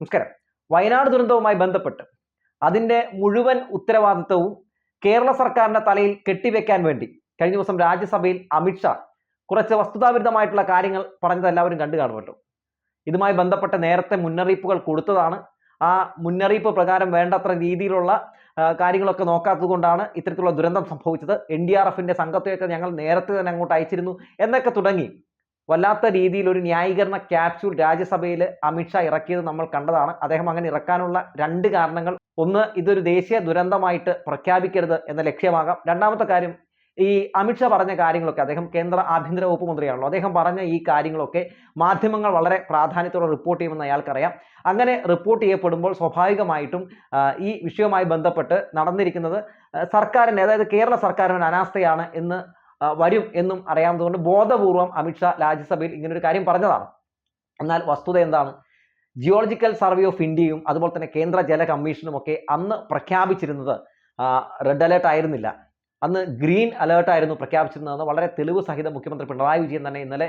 നമസ്കാരം. വയനാട് ദുരന്തവുമായി ബന്ധപ്പെട്ട് അതിന്റെ മുഴുവൻ ഉത്തരവാദിത്വവും കേരള സർക്കാരിന്റെ തലയിൽ കെട്ടിവെക്കാൻ വേണ്ടി കഴിഞ്ഞ ദിവസം രാജ്യസഭയിൽ അമിത്ഷാ കുറച്ച് വസ്തുതാവിരുദ്ധമായിട്ടുള്ള കാര്യങ്ങൾ പറഞ്ഞത് എല്ലാവരും കണ്ടു കാണുമല്ലോ. ഇതുമായി ബന്ധപ്പെട്ട നേരത്തെ മുന്നറിയിപ്പുകൾ കൊടുത്തതാണ്. ആ മുന്നറിയിപ്പ് പ്രകാരം വേണ്ടത്ര രീതിയിലുള്ള കാര്യങ്ങളൊക്കെ നോക്കാത്തത് കൊണ്ടാണ് ഇത്തരത്തിലുള്ള ദുരന്തം സംഭവിച്ചത്. എൻ ഡി ആർ എഫിന്റെ സംഘത്തെയൊക്കെ ഞങ്ങൾ നേരത്തെ തന്നെ അങ്ങോട്ട് അയച്ചിരുന്നു. എന്നൊക്കെ തുടങ്ങി വല്ലാത്ത രീതിയിൽ ഒരു ന്യായീകരണ ക്യാപ്സ്യൂൾ രാജ്യസഭയിൽ അമിത്ഷാ ഇറക്കിയത് നമ്മൾ കണ്ടതാണ്. അദ്ദേഹം അങ്ങനെ ഇറക്കാനുള്ള രണ്ട് കാരണങ്ങൾ. ഒന്ന് ഇതൊരു ദേശീയ ദുരന്തമായിട്ട് പ്രഖ്യാപിക്കരുത് എന്ന ലക്ഷ്യമാകാം. രണ്ടാമത്തെ കാര്യം ഈ അമിത്ഷാ പറഞ്ഞ കാര്യങ്ങളൊക്കെ അദ്ദേഹം കേന്ദ്ര ആഭ്യന്തര വകുപ്പ് മന്ത്രിയാണല്ലോ. അദ്ദേഹം പറഞ്ഞ ഈ കാര്യങ്ങളൊക്കെ മാധ്യമങ്ങൾ വളരെ പ്രാധാന്യത്തോടെ റിപ്പോർട്ട് ചെയ്യുമെന്ന് അയാൾക്കറിയാം. അങ്ങനെ റിപ്പോർട്ട് ചെയ്യപ്പെടുമ്പോൾ സ്വാഭാവികമായിട്ടും ഈ വിഷയവുമായി ബന്ധപ്പെട്ട് നടന്നിരിക്കുന്നത് സർക്കാരിന്റെ അതായത് കേരള സർക്കാരിന്റെ അനാസ്ഥയാണ് എന്ന് വരും എന്നും അറിയാവുന്നതുകൊണ്ട് ബോധപൂർവം അമിത്ഷാ രാജ്യസഭയിൽ ഒരു കാര്യം പറഞ്ഞതാണ്. എന്നാൽ വസ്തുത എന്താണ്? ജിയോളജിക്കൽ സർവേ ഓഫ് ഇന്ത്യയും അതുപോലെ തന്നെ കേന്ദ്ര ജല കമ്മീഷനും ഒക്കെ അന്ന് പ്രഖ്യാപിച്ചിരുന്നത് റെഡ് അലേർട്ട് ആയിരുന്നില്ല. അന്ന് ഗ്രീൻ അലേർട്ട് ആയിരുന്നു പ്രഖ്യാപിച്ചിരുന്നതെന്ന് വളരെ തെളിവ് സഹിതം മുഖ്യമന്ത്രി പിണറായി വിജയൻ തന്നെ ഇന്നലെ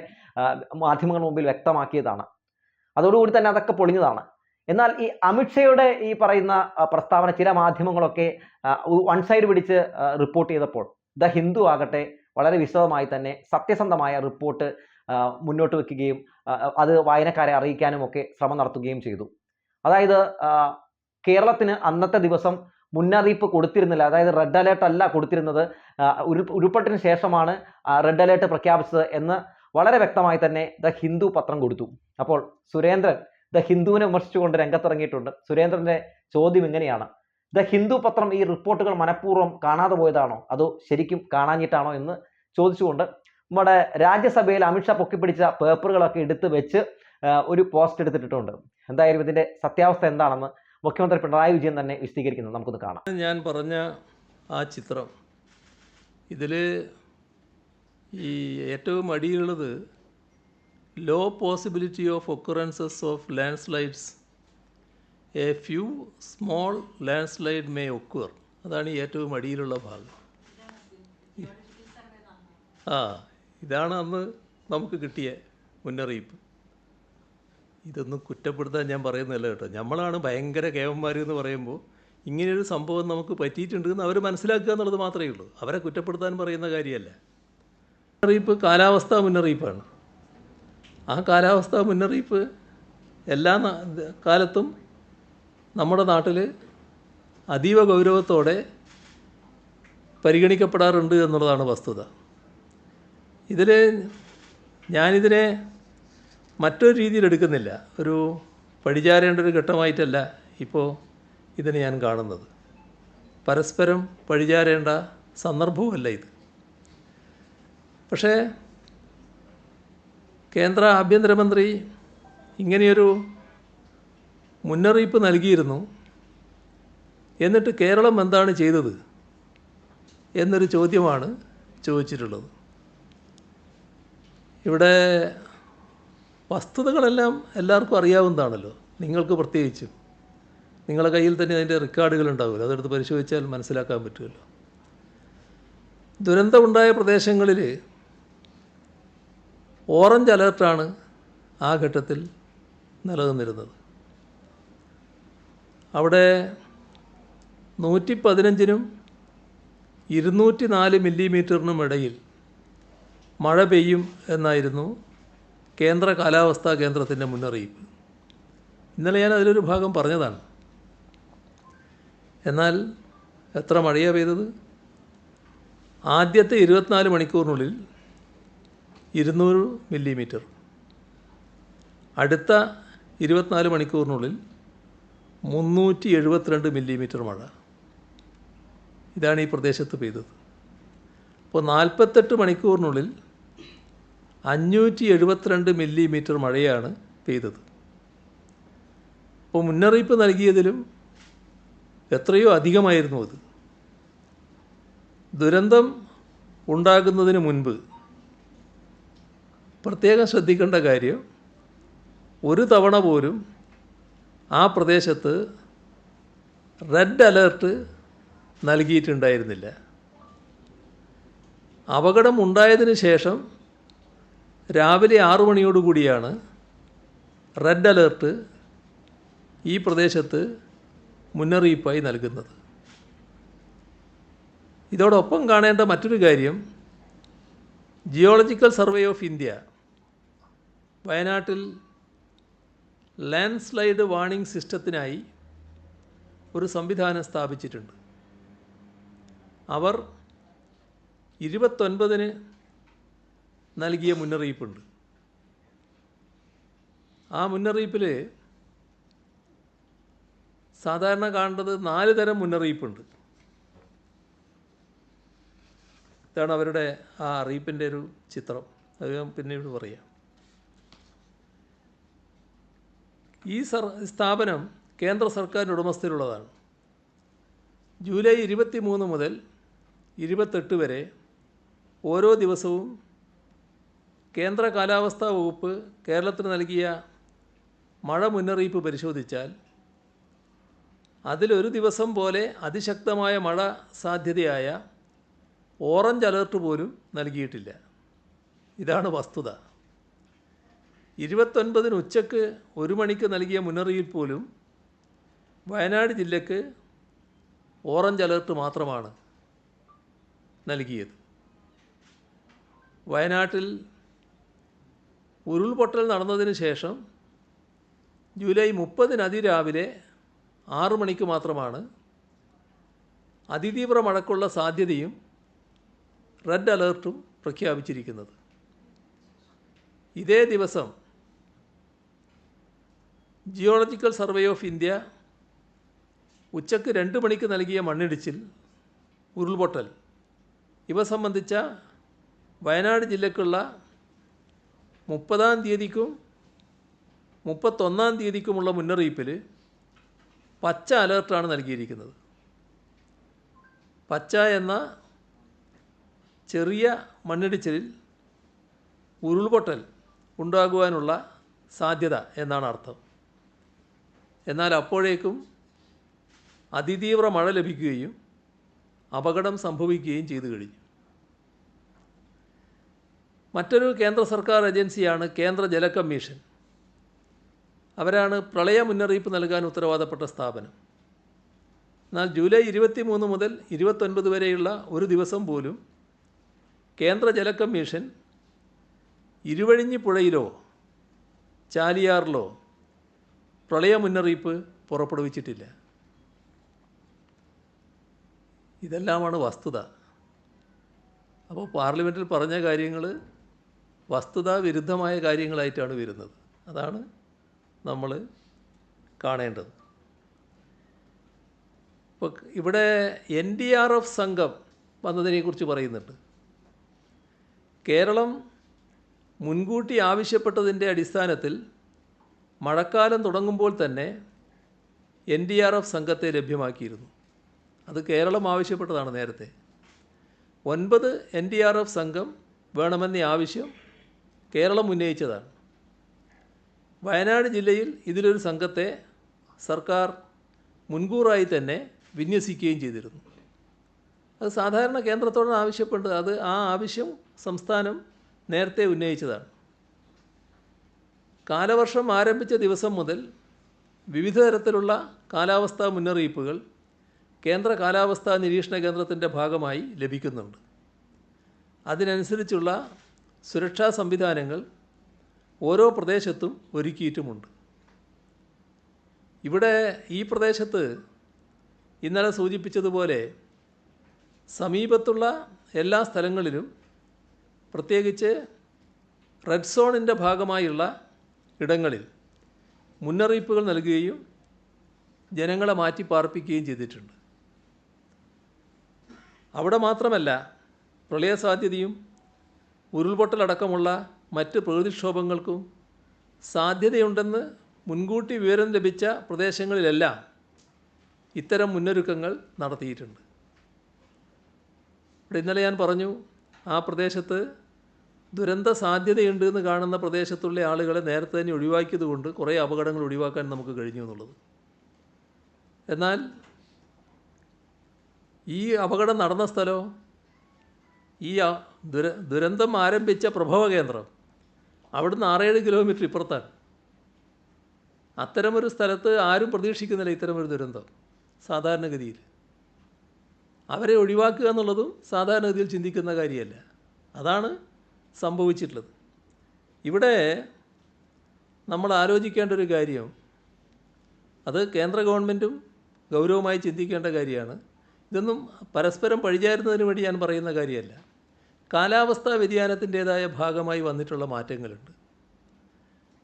മാധ്യമങ്ങളുടെ മുമ്പിൽ വ്യക്തമാക്കിയതാണ്. അതോടുകൂടി തന്നെ അതൊക്കെ പൊളിഞ്ഞതാണ്. എന്നാൽ ഈ അമിത്ഷയുടെ ഈ പറയുന്ന പ്രസ്താവന ചില മാധ്യമങ്ങളൊക്കെ വൺ സൈഡ് പിടിച്ച് റിപ്പോർട്ട് ചെയ്തപ്പോൾ ദ ഹിന്ദു ആകട്ടെ വളരെ വിശദമായി തന്നെ സത്യസന്ധമായ റിപ്പോർട്ട് മുന്നോട്ട് വെക്കുകയും അത് വായനക്കാരെ അറിയിക്കാനും ഒക്കെ ശ്രമം നടത്തുകയും ചെയ്തു. അതായത് കേരളത്തിന് അന്നത്തെ ദിവസം മുന്നറിയിപ്പ് കൊടുത്തിരുന്നില്ല. അതായത് റെഡ് അലേർട്ട് അല്ല കൊടുത്തിരുന്നത്. ഉരു ഉരുൾപൊട്ടിന് ശേഷമാണ് റെഡ് അലേർട്ട് പ്രഖ്യാപിച്ചത് എന്ന് വളരെ വ്യക്തമായി തന്നെ ദ ഹിന്ദു പത്രം കൊടുത്തു. അപ്പോൾ സുരേന്ദ്രൻ ദ ഹിന്ദുവിനെ വിമർശിച്ചുകൊണ്ട് രംഗത്തിറങ്ങിയിട്ടുണ്ട്. സുരേന്ദ്രന്റെ ചോദ്യം ഇങ്ങനെയാണ്. ദ ഹിന്ദു പത്രം ഈ റിപ്പോർട്ടുകൾ മനഃപൂർവം കാണാതെ പോയതാണോ? അതോ ശരിക്കും കാണാഞ്ഞിട്ടാണോ എന്ന് ചോദിച്ചുകൊണ്ട് നമ്മുടെ രാജ്യസഭയിൽ അമിത്ഷാ പൊക്കിപ്പിടിച്ച പേപ്പറുകളൊക്കെ എടുത്ത് വെച്ച് ഒരു പോസ്റ്റ് എടുത്തിട്ടുണ്ട് എന്തായാലും ഇതിന്റെ സത്യാവസ്ഥ എന്താണെന്ന് മുഖ്യമന്ത്രി പിണറായി വിജയൻ തന്നെ വിശദീകരിക്കുന്നത് നമുക്കൊന്ന് കാണാം. ഞാൻ പറഞ്ഞ ആ ചിത്രം ഇതിൽ ഈ ഏറ്റവും അടിയുള്ളത് low possibility of occurrences of landslides a few small landslide may occur അതാണ് ഏറ്റവും അടിയിലുള്ള ഭാഗം. ആ ഇതാണ് അന്ന് നമുക്ക് കിട്ടിയ മുന്നറിയിപ്പ്. ഇതൊന്നും കുറ്റപ്പെടുത്താൻ ഞാൻ പറയുന്നില്ല കേട്ടോ. നമ്മളാണ് ഭയങ്കര കേവന്മാർ എന്ന് പറയുമ്പോൾ ഇങ്ങനെയൊരു സംഭവം നമുക്ക് പറ്റിയിട്ടുണ്ട് എന്ന് അവർ മനസ്സിലാക്കുക എന്നുള്ളത് മാത്രമേ ഉള്ളൂ. അവരെ കുറ്റപ്പെടുത്താൻ പറയുന്ന കാര്യമല്ല. മുന്നറിയിപ്പ് കാലാവസ്ഥാ മുന്നറിയിപ്പാണ്. ആ കാലാവസ്ഥാ മുന്നറിയിപ്പ് എല്ലാ കാലത്തും നമ്മുടെ നാട്ടിൽ അതീവ ഗൗരവത്തോടെ പരിഗണിക്കപ്പെടാറുണ്ട് എന്നുള്ളതാണ് വസ്തുത. ഇതിൽ ഞാനിതിനെ മറ്റൊരു രീതിയിൽ എടുക്കുന്നില്ല. ഒരു പഴിചാരേണ്ട ഒരു ഘട്ടമായിട്ടല്ല ഇപ്പോൾ ഇതിനെ ഞാൻ കാണുന്നത്. പരസ്പരം പഴിചാരേണ്ട സന്ദർഭവുമല്ല ഇത്. പക്ഷേ കേന്ദ്ര ആഭ്യന്തരമന്ത്രി ഇങ്ങനെയൊരു മുന്നറിയിപ്പ് നൽകിയിരുന്നു. എന്നിട്ട് കേരളം എന്താണ് ചെയ്തത് എന്നൊരു ചോദ്യമാണ് ചോദിച്ചിട്ടുള്ളത്. ഇവിടെ വസ്തുതകളെല്ലാം എല്ലാവർക്കും അറിയാവുന്നതാണല്ലോ. നിങ്ങൾക്ക് പ്രത്യേകിച്ചും. നിങ്ങളുടെ കയ്യിൽ തന്നെ അതിന്റെ റെക്കോർഡുകൾ ഉണ്ടാവുമല്ലോ അതെടുത്ത് പരിശോധിച്ചാൽ മനസ്സിലാക്കാൻ പറ്റുമല്ലോ. ദുരന്തമുണ്ടായ പ്രദേശങ്ങളിൽ ഓറഞ്ച് അലേർട്ടാണ് ആ ഘട്ടത്തിൽ നിലനിന്നിരുന്നത്. അവിടെ നൂറ്റി പതിനഞ്ചിനും ഇരുന്നൂറ്റി നാല് മില്ലിമീറ്ററിനും ഇടയിൽ മഴ പെയ്യും എന്നായിരുന്നു കേന്ദ്ര കാലാവസ്ഥാ കേന്ദ്രത്തിന്റെ മുന്നറിയിപ്പ്. ഇന്നലെ ഞാൻ അതിലൊരു ഭാഗം പറഞ്ഞതാണ്. എന്നാൽ എത്ര മഴയാണ് പെയ്തത്? ആദ്യത്തെ ഇരുപത്തിനാല് മണിക്കൂറിനുള്ളിൽ ഇരുന്നൂറ് മില്ലിമീറ്റർ. അടുത്ത ഇരുപത്തിനാല് മണിക്കൂറിനുള്ളിൽ മുന്നൂറ്റി എഴുപത്തിരണ്ട് മില്ലിമീറ്റർ മഴ. ഇതാണ് ഈ പ്രദേശത്ത് പെയ്തത്. അപ്പോൾ നാൽപ്പത്തെട്ട് മണിക്കൂറിനുള്ളിൽ അഞ്ഞൂറ്റി എഴുപത്തിരണ്ട് മില്ലിമീറ്റർ മഴയാണ് പെയ്തത്. അപ്പോൾ മുന്നറിയിപ്പ് നൽകിയതിലും എത്രയോ അധികമായിരുന്നു അത്. ദുരന്തം ഉണ്ടാകുന്നതിന് മുൻപ് പ്രത്യേകം ശ്രദ്ധിക്കേണ്ട കാര്യം ഒരു തവണ പോലും ആ പ്രദേശത്ത് റെഡ് അലേർട്ട് നൽകിയിട്ടുണ്ടായിരുന്നില്ല. അപകടം ഉണ്ടായതിന് ശേഷം രാവിലെ ആറു മണിയോടുകൂടിയാണ് റെഡ് അലേർട്ട് ഈ പ്രദേശത്ത് മുന്നറിയിപ്പായി നൽകുന്നത്. ഇതോടൊപ്പം കാണേണ്ട മറ്റൊരു കാര്യം ജിയോളജിക്കൽ സർവേ ഓഫ് ഇന്ത്യ വയനാട്ടിൽ ലാൻഡ് സ്ലൈഡ് വാർണിംഗ് സിസ്റ്റത്തിനായി ഒരു സംവിധാനം സ്ഥാപിച്ചിട്ടുണ്ട്. അവർ ഇരുപത്തൊൻപതിന് നൽകിയ മുന്നറിയിപ്പുണ്ട്. ആ മുന്നറിയിപ്പിൽ സാധാരണ കാണേണ്ടത് നാല് തരം മുന്നറിയിപ്പുണ്ട്. ഇതാണ് അവരുടെ ആ അറിയിപ്പിന്റെ ഒരു ചിത്രം. അത് ഞാൻ പിന്നീട് പറയാം. ഈ സർ സ്ഥാപനം കേന്ദ്ര സർക്കാരിന്റെ ഉടമസ്ഥയിലുള്ളതാണ്. ജൂലൈ ഇരുപത്തി മൂന്ന് മുതൽ ഇരുപത്തെട്ട് വരെ ഓരോ ദിവസവും കേന്ദ്ര കാലാവസ്ഥാ വകുപ്പ് കേരളത്തിന് നൽകിയ മഴ മുന്നറിയിപ്പ് പരിശോധിച്ചാൽ അതിലൊരു ദിവസം പോലെ അതിശക്തമായ മഴ സാധ്യതയായ ഓറഞ്ച് അലേർട്ട് പോലും നൽകിയിട്ടില്ല. ഇതാണ് വസ്തുത. ഇരുപത്തൊൻപതിന് ഉച്ചയ്ക്ക് ഒരു മണിക്ക് നൽകിയ മുന്നറിയിപ്പ് പോലും വയനാട് ജില്ലയ്ക്ക് ഓറഞ്ച് അലേർട്ട് മാത്രമാണ് നൽകിയത്. വയനാട്ടിൽ ഉരുൾപൊട്ടൽ നടന്നതിന് ശേഷം ജൂലൈ മുപ്പതിന് അതിരാവിലെ ആറു മണിക്ക് മാത്രമാണ് അതിതീവ്ര മഴക്കുള്ള സാധ്യതയും റെഡ് അലേർട്ടും പ്രഖ്യാപിച്ചിരിക്കുന്നത്. ഇതേ ദിവസം ജിയോളജിക്കൽ സർവേ ഓഫ് ഇന്ത്യ ഉച്ചയ്ക്ക് രണ്ട് മണിക്ക് നൽകിയ മണ്ണിടിച്ചിൽ ഉരുൾപൊട്ടൽ ഇവ സംബന്ധിച്ച വയനാട് ജില്ലക്കുള്ള മുപ്പതാം തീയതിക്കും മുപ്പത്തൊന്നാം തീയതിക്കുമുള്ള മുന്നറിയിപ്പിൽ പച്ച അലേർട്ടാണ് നൽകിയിരിക്കുന്നത്. പച്ച എന്ന ചെറിയ മണ്ണിടിച്ചിലിൽ ഉരുൾപൊട്ടൽ ഉണ്ടാകുവാനുള്ള സാധ്യത എന്നാണ് അർത്ഥം. എന്നാൽ അപ്പോഴേക്കും അതിതീവ്ര മഴ ലഭിക്കുകയും അപകടം സംഭവിക്കുകയും ചെയ്തു കഴിഞ്ഞു. മറ്റൊരു കേന്ദ്ര സർക്കാർ ഏജൻസിയാണ് കേന്ദ്ര ജല കമ്മീഷൻ. അവരാണ് പ്രളയ മുന്നറിയിപ്പ് നൽകാൻ ഉത്തരവാദപ്പെട്ട സ്ഥാപനം. എന്നാൽ ജൂലൈ ഇരുപത്തി മൂന്ന് മുതൽ ഇരുപത്തൊൻപത് വരെയുള്ള ഒരു ദിവസം പോലും കേന്ദ്ര ജല കമ്മീഷൻ ഇരുവഴിഞ്ഞി പുഴയിലോ ചാലിയാറിലോ പ്രളയ മുന്നറിയിപ്പ് പുറപ്പെടുവിച്ചിട്ടില്ല. ഇതെല്ലാമാണ് വസ്തുത. അപ്പോൾ പാർലമെന്റിൽ പറഞ്ഞ കാര്യങ്ങൾ വസ്തുതാ വിരുദ്ധമായ കാര്യങ്ങളായിട്ടാണ് വരുന്നത്. അതാണ് നമ്മൾ കാണേണ്ടത്. ഇപ്പോൾ ഇവിടെ എൻ ഡി ആർ എഫ് സംഘം വന്നതിനെക്കുറിച്ച് പറയുന്നുണ്ട്. കേരളം മുൻകൂട്ടി ആവശ്യപ്പെട്ടതിന്റെ അടിസ്ഥാനത്തിൽ മഴക്കാലം തുടങ്ങുമ്പോൾ തന്നെ എൻ ഡി ആർ എഫ് സംഘത്തെ ലഭ്യമാക്കിയിരുന്നു. അത് കേരളം ആവശ്യപ്പെട്ടതാണ് നേരത്തെ. ഒൻപത് എൻ ഡി ആർ എഫ് സംഘം വേണമെന്ന ആവശ്യം കേരളം ഉന്നയിച്ചതാണ്. വയനാട് ജില്ലയിൽ ഇതിലൊരു സംഘത്തെ സർക്കാർ മുൻകൂറായി തന്നെ വിന്യസിക്കുകയും ചെയ്തിരുന്നു. അത് സാധാരണ കേന്ദ്രത്തോട് ആവശ്യപ്പെട്ടത്. അത് ആ ആവശ്യം സംസ്ഥാനം നേരത്തെ ഉന്നയിച്ചതാണ്. കാലവർഷം ആരംഭിച്ച ദിവസം മുതൽ വിവിധ തരത്തിലുള്ള കാലാവസ്ഥാ മുന്നറിയിപ്പുകൾ കേന്ദ്ര കാലാവസ്ഥാ നിരീക്ഷണ കേന്ദ്രത്തിന്റെ ഭാഗമായി ലഭിക്കുന്നുണ്ട്. അതിനനുസരിച്ചുള്ള സുരക്ഷാ സംവിധാനങ്ങൾ ഓരോ പ്രദേശത്തും ഒരുക്കിയിട്ടുമുണ്ട്. ഇവിടെ ഈ പ്രദേശത്ത് ഇന്നലെ സൂചിപ്പിച്ചതുപോലെ സമീപത്തുള്ള എല്ലാ സ്ഥലങ്ങളിലും പ്രത്യേകിച്ച് റെഡ് സോണിന്റെ ഭാഗമായുള്ള ഇടങ്ങളിൽ മുന്നറിയിപ്പുകൾ നൽകുകയും ജനങ്ങളെ മാറ്റി പാർപ്പിക്കുകയും ചെയ്തിട്ടുണ്ട്. അവിടെ മാത്രമല്ല പ്രളയ സാധ്യതയും ഉരുൾപൊട്ടലടക്കമുള്ള മറ്റ് പ്രകൃതിക്ഷോഭങ്ങൾക്കും സാധ്യതയുണ്ടെന്ന് മുൻകൂട്ടി വിവരം ലഭിച്ച പ്രദേശങ്ങളിലെല്ലാം ഇത്തരം മുന്നൊരുക്കങ്ങൾ നടത്തിയിട്ടുണ്ട്. ഇവിടെ ഇന്നലെ ഞാൻ പറഞ്ഞു ആ പ്രദേശത്ത് ദുരന്ത സാധ്യതയുണ്ട് എന്ന് കാണുന്ന പ്രദേശത്തുള്ള ആളുകളെ നേരത്തെ തന്നെ ഒഴിവാക്കിയതുകൊണ്ട് കുറേ അപകടങ്ങൾ ഒഴിവാക്കാൻ നമുക്ക് കഴിഞ്ഞു എന്നുള്ളത്. എന്നാൽ ഈ അപകടം നടന്ന സ്ഥലമോ ഈ ദുര ദുരന്തം ആരംഭിച്ച പ്രഭവ കേന്ദ്രം അവിടുന്ന് ആറേഴ് കിലോമീറ്റർ ഇപ്പുറത്താണ്. അത്തരമൊരു സ്ഥലത്ത് ആരും പ്രതീക്ഷിക്കുന്നില്ല ഇത്തരമൊരു ദുരന്തം സാധാരണഗതിയിൽ. അവരെ ഒഴിവാക്കുക എന്നുള്ളതും സാധാരണഗതിയിൽ ചിന്തിക്കുന്ന കാര്യമല്ല. അതാണ് സംഭവിച്ചിട്ടുള്ളത്. ഇവിടെ നമ്മൾ ആലോചിക്കേണ്ട ഒരു കാര്യം അത് കേന്ദ്ര ഗവൺമെന്റും ഗൗരവമായി ചിന്തിക്കേണ്ട കാര്യമാണ്. ഇതൊന്നും പരസ്പരം പഴിചാരുന്നതിന് വേണ്ടി ഞാൻ പറയുന്ന കാര്യമല്ല. കാലാവസ്ഥാ വ്യതിയാനത്തിന്റേതായ ഭാഗമായി വന്നിട്ടുള്ള മാറ്റങ്ങളുണ്ട്.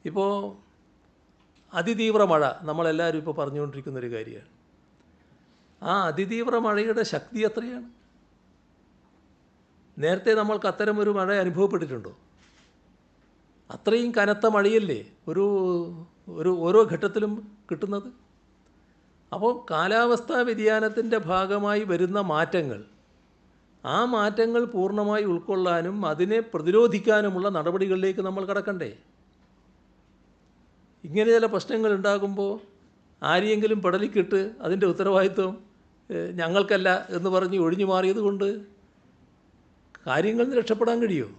ഇപ്പോൾ അതിതീവ്ര മഴ നമ്മളെല്ലാവരും ഇപ്പോൾ പറഞ്ഞുകൊണ്ടിരിക്കുന്ന ഒരു കാര്യമാണ്. ആ അതിതീവ്ര മഴയുടെ ശക്തി എത്രയാണ്? നേരത്തെ നമ്മൾക്ക് അത്തരം ഒരു മഴ അനുഭവപ്പെട്ടിട്ടുണ്ടോ? അത്രയും കനത്ത മഴയല്ലേ ഒരു ഒരു ഓരോ ഘട്ടത്തിലും കിട്ടുന്നത്? അപ്പോൾ കാലാവസ്ഥാ വ്യതിയാനത്തിന്റെ ഭാഗമായി വരുന്ന മാറ്റങ്ങൾ ആ മാറ്റങ്ങൾ പൂർണമായി ഉൾക്കൊള്ളാനും അതിനെ പ്രതിരോധിക്കാനുമുള്ള നടപടികളിലേക്ക് നമ്മൾ കടക്കണ്ടേ? ഇങ്ങനെ ചില പ്രശ്നങ്ങൾ ഉണ്ടാകുമ്പോൾ ആരെയെങ്കിലും പടലിക്കിട്ട് അതിന്റെ ഉത്തരവാദിത്വം ഞങ്ങൾക്കല്ല എന്ന് പറഞ്ഞ് ഒഴിഞ്ഞു മാറിയത് കൊണ്ട് കാര്യങ്ങളിൽ നിന്ന് രക്ഷപ്പെടാൻ കഴിയുമോ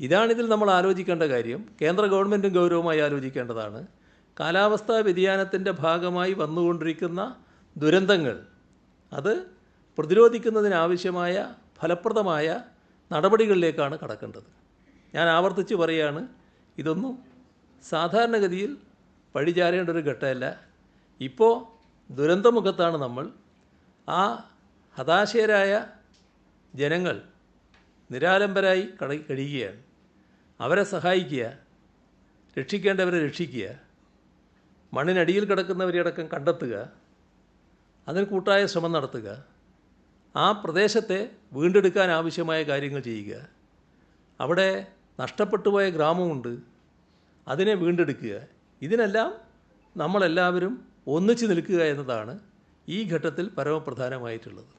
ഇതാണിതിൽ നമ്മൾ ആലോചിക്കേണ്ട കാര്യം. കേന്ദ്ര ഗവൺമെന്റും ഗൗരവമായി ആലോചിക്കേണ്ടതാണ്. കാലാവസ്ഥാ വ്യതിയാനത്തിന്റെ ഭാഗമായി വന്നുകൊണ്ടിരിക്കുന്ന ദുരന്തങ്ങൾ. അത് പ്രതിരോധിക്കുന്നതിനാവശ്യമായ ഫലപ്രദമായ നടപടികളിലേക്കാണ് കടക്കേണ്ടത്. ഞാൻ ആവർത്തിച്ച് പറയുകയാണ് ഇതൊന്നും സാധാരണഗതിയിൽ പഴിചാരേണ്ട ഒരു ഘട്ടമല്ല. ഇപ്പോൾ ദുരന്തമുഖത്താണ് നമ്മൾ. ആ ഹതാശയരായ ജനങ്ങൾ നിരാലംബരായി കട കഴിയുകയാണ്. അവരെ സഹായിക്കുക രക്ഷിക്കേണ്ടവരെ രക്ഷിക്കുക മണ്ണിനടിയിൽ കിടക്കുന്നവരെയടക്കം കണ്ടെത്തുക അതിന് കൂട്ടായ ശ്രമം നടത്തുക. ആ പ്രദേശത്തെ വീണ്ടെടുക്കാൻ ആവശ്യമായ കാര്യങ്ങൾ ചെയ്യുക. അവിടെ നഷ്ടപ്പെട്ടു പോയ ഗ്രാമമുണ്ട്. അതിനെ വീണ്ടെടുക്കുക. ഇതിനെല്ലാം നമ്മളെല്ലാവരും ഒന്നിച്ചു നിൽക്കുക എന്നതാണ് ഈ ഘട്ടത്തിൽ പരമപ്രധാനമായിട്ടുള്ളത്.